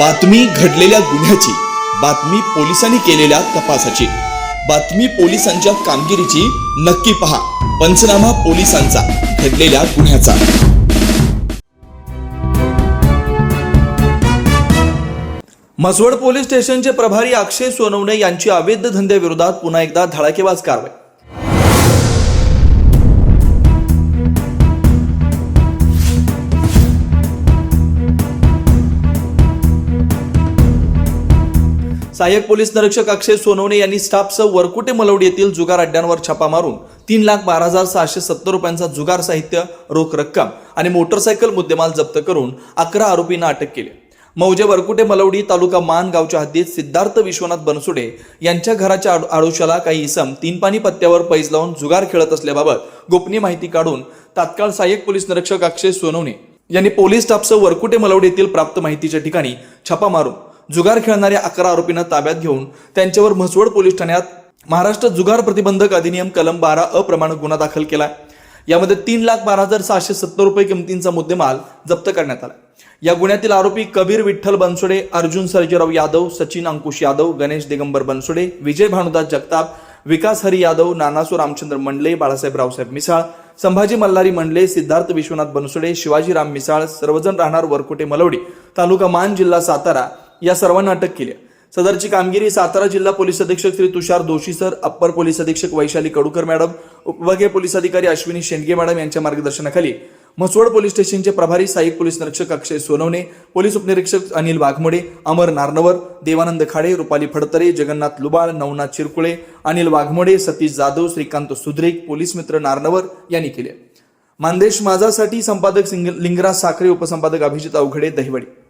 बातमी घडलेल्या गुन्ह्याची बातमी पोलिसांनी केलेल्या तपासाची. बातमी पोलिसांच्या कामगिरीची नक्की पहा. पंचनामा पोलिसांचा घडलेल्या गुन्ह्याचा. म्हसवड पोलीस स्टेशनचे प्रभारी अक्षय सोनवणे यांची अवैध धंद्याविरोधात पुन्हा एकदा धडाकेबाज कारवाई. सहाय्यक पोलीस निरीक्षक अक्षय सोनवणे यांनी स्टाफसह वरकुटे मलवडी येथील जुगार अड्ड्यांवर छापा मारून तीन लाख बारा हजार सहाशे सत्तर रुपयांचा जुगार साहित्य रोख रक्कम आणि मोटरसायकल मुद्देमाल जप्त करून अकरा आरोपींना अटक केली. मौजे वरकुटे मलवडी तालुका मान गावच्या हद्दीत सिद्धार्थ विश्वनाथ बनसुडे यांच्या घराच्या आडोशाला काही इसम तीन पाणी पत्त्यावर पैज लावून जुगार खेळत असल्याबाबत गोपनीय माहिती काढून तात्काळ सहाय्यक पोलीस निरीक्षक अक्षय सोनवणे यांनी पोलीस स्टाफसह वरकुटे मलवडी येथील प्राप्त माहितीच्या ठिकाणी छापा मारून जुगार खेळणाऱ्या अकरा आरोपींना ताब्यात घेऊन त्यांच्यावर म्हसवड पोलीस ठाण्यात महाराष्ट्र जुगार प्रतिबंधक अधिनियम कलम बारा अप्रमाण गुन्हा दाखल केला यामध्ये तीन लाख बारा हजार सहाशे सत्तर रुपये किमतींचा मुद्देमाल जप्त करण्यात आला. या गुन्ह्यातील आरोपी कबीर विठ्ठल बनसोडे अर्जुन सर्जेराव यादव सचिन अंकुश यादव गणेश दिगंबर बनसोडे विजय भानुदास जगताप विकास हरी यादव नानासू रामचंद्र मंडले बाळासाहेब रावसाहेब मिसाळ संभाजी मल्हारी मंडले सिद्धार्थ विश्वनाथ बनसोडे शिवाजी राम मिसाळ सर्वजण राहणार वरकुटे मलवडी तालुका मान जिल्हा सातारा या सर्वांना अटक केली सदरची कामगिरी सातारा जिल्हा पोलीस अधीक्षक Shri Tushar Doshi sir upper police अधीक्षक वैशाली कडूकर मॅडम उपविभागीय पोलीस अधिकारी अश्विनी शेंडगे मॅडम यांच्या मार्गदर्शनाखाली म्हसवड पोलीस स्टेशनचे प्रभारी सहाय्यक पोलीस निरीक्षक अक्षय सोनवणे पोलीस उपनिरीक्षक अनिल वाघमोडे अमर नारनवर देवानंद खाडे रुपाली फडतरे जगन्नाथ लुबाळ नवनाथ चिरकुळे अनिल वाघमोडे सतीश जाधव श्रीकांत सुद्रेक पोलीस मित्र नारनवर यांनी केले मानदेश माझासाठी संपादक लिंगराज साखरे उपसंपादक अभिजित अवघडे दहिवडी.